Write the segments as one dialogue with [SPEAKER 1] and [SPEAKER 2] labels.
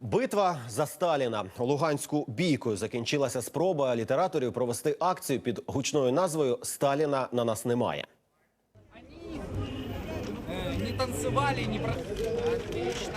[SPEAKER 1] Битва за Сталіна Луганську бійкою закінчилася спроба літераторів провести акцію під гучною назвою Сталіна на нас немає.
[SPEAKER 2] Ані не танцювали, не. Отлично.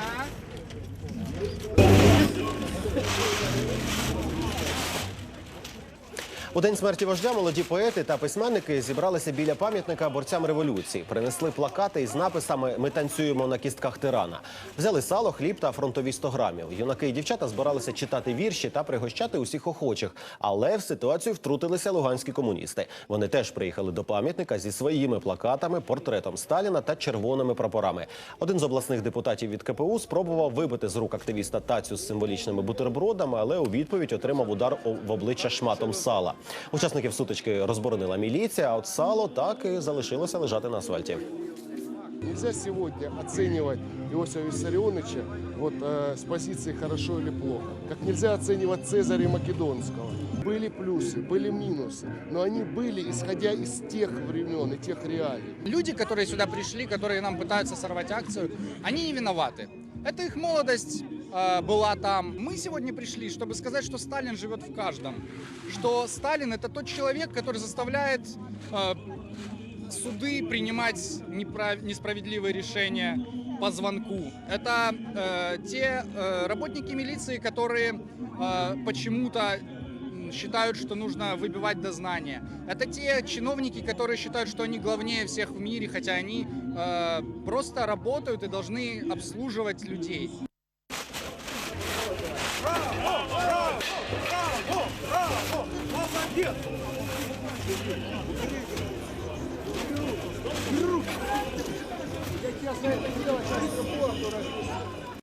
[SPEAKER 1] У день смерті вождя молоді поети та письменники зібралися біля пам'ятника борцям революції. Принесли плакати із написами Ми танцюємо на кістках тирана. Взяли сало, хліб та фронтові 100 грамів. Юнаки і дівчата збиралися читати вірші та пригощати усіх охочих. Але в ситуацію втрутилися луганські комуністи. Вони теж приїхали до пам'ятника зі своїми плакатами, портретом Сталіна та червоними прапорами. Один з обласних депутатів від КПУ спробував вибити з рук активіста тацю з символічними бутербродами, але у відповідь отримав удар в обличчя шматом сала. Учасників сутички розборонила міліція, а от сало так і залишилося лежати на асфальті.
[SPEAKER 3] Нельзя сегодня оценивать Иосифа Виссарионовича вот, э, с позиции хорошо или плохо. Как нельзя оценивать Цезаря Македонского. Были плюсы, были минусы, но они были, исходя из тех времен и тех реалий.
[SPEAKER 2] Люди, которые сюда пришли, которые нам пытаются сорвать акцию, они не виноваты. Это их молодость э, была там. Мы сегодня пришли, чтобы сказать, что Сталин живет в каждом. Что Сталин это тот человек, который заставляет э, суды принимать неправ- несправедливые решения по звонку. Это э, те э, работники милиции, которые э, почему-то считают, что нужно выбивать дознание. Это те чиновники, которые считают, что они главнее всех в мире, хотя они э, просто работают и должны обслуживать людей. Браво! Браво! Браво! Браво! Молодец!
[SPEAKER 3] Я тебя знаю, делать, а не